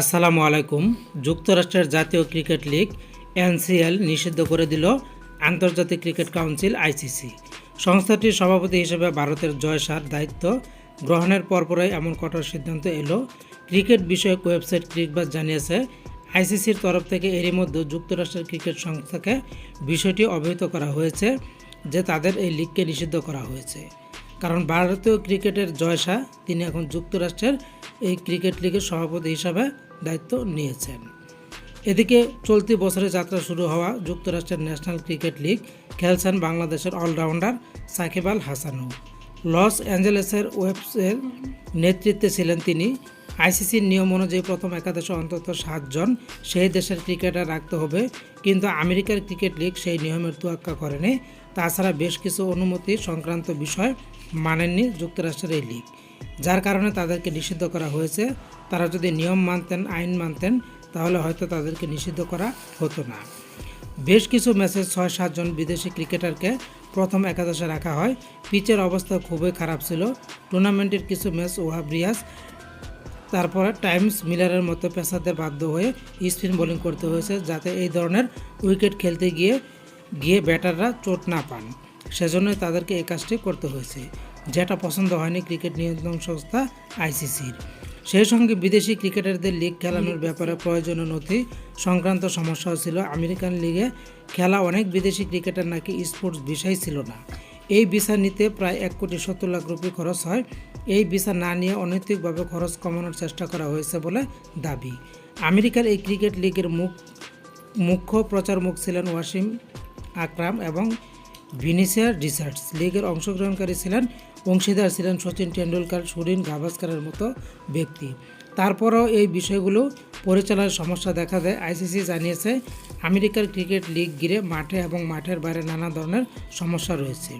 আসসালামু আলাইকুম। যুক্তরাষ্ট্রের জাতীয় ক্রিকেট লীগ এনসিএল নিষিদ্ধ করে দিল আন্তর্জাতিক ক্রিকেট কাউন্সিল আইসিসি। সংস্থাটির সভাপতি হিসেবে ভারতের জয় শাহর দায়িত্ব গ্রহণের পরপরই এমন কঠোর সিদ্ধান্ত এলো। ক্রিকেট বিষয়ক ওয়েবসাইট ক্রিকবাজ জানিয়েছে, আইসিসির তরফ থেকে এরই মধ্যে যুক্তরাষ্ট্রের ক্রিকেট সংস্থাকে বিষয়টি অবহিত করা হয়েছে, যে তাদের এই লিগকে নিষিদ্ধ করা হয়েছে। কারণ ভারতীয় ক্রিকেটের জয়সা তিনি এখন যুক্তরাষ্ট্রের এই ক্রিকেট লিগের সভাপতি হিসাবে দায়িত্ব নিয়েছেন। এদিকে চলতি বছরে যাত্রা শুরু হওয়া যুক্তরাষ্ট্রের ন্যাশনাল ক্রিকেট লিগ খেলছেন বাংলাদেশের অলরাউন্ডার সাকিব আল হাসানও। লস অ্যাঞ্জেলেসের ওয়েবসের নেতৃত্বে ছিলেন তিনি। আইসিসির নিয়ম অনুযায়ী প্রথম একাদশে অন্তত সাতজন সেই দেশের ক্রিকেটার রাখতে হবে, কিন্তু আমেরিকার ক্রিকেট লিগ সেই নিয়মের তোয়াক্কা করেনি। তাছাড়া বেশ কিছু অনুমতি সংক্রান্ত বিষয় মানেননি যুক্তরাষ্ট্রের এই লিগ। যার কারণে তাদেরকে নিষিদ্ধ করা হয়েছে। তারা যদি নিয়ম মানতেন, আইন মানতেন, তাহলে হয়তো তাদেরকে নিষিদ্ধ করা হতো না। বেশ কিছু ম্যাচে ছয় সাতজন বিদেশি ক্রিকেটারকে প্রথম একাদশে রাখা হয়। পিচের অবস্থা খুবই খারাপ ছিল। টুর্নামেন্টের কিছু ম্যাচ ওয়াহাব রিয়াজ তারপরে টাইমস মিলারের মতো পেশাদের বাধ্য হয়ে স্পিন বোলিং করতে হয়েছে যাতে এই ধরনের উইকেট খেলতে গিয়ে গিয়ে ব্যাটাররা চোট না পান। সেজন্যই তাদেরকে এই কাজটি করতে হয়েছে। যেটা পছন্দ হয়নি ক্রিকেট নিয়ন্ত্রণ সংস্থা আইসিসির সেই সঙ্গে বিদেশি ক্রিকেটারদের লিগ খেলানোর ব্যাপারে প্রয়োজনীয় নথি সংক্রান্ত সমস্যাও ছিল। আমেরিকান লিগে খেলা অনেক বিদেশি ক্রিকেটার নাকি স্পোর্টস বিষয় ছিল না। এই ভিসা নিতে প্রায় এক কোটি সত্তর লাখ রুপি খরচ হয়। এই ভিসা না নিয়ে অনৈতিকভাবে খরচ কমানোর চেষ্টা করা হয়েছে বলে দাবি। আমেরিকার এই ক্রিকেট লিগের মুখ, মুখ্য প্রচার মুখ ছিলেন ওয়াসিম আকরাম এবং ভিনিসিয়ার রিসার্চ লিগের অংশগ্রহণকারী ছিলেন অংশীদার ছিলেন সচিন টেন্ডুলকার সুরিন গাভাস্কারের মতো ব্যক্তি। তারপরও এই বিষয়গুলো পরিচালনার সমস্যা দেখা দেয়। আইসিসি জানিয়েছে, আমেরিকার ক্রিকেট লিগ ঘিরে মাঠে এবং মাঠের বাইরে নানা ধরনের সমস্যা রয়েছে।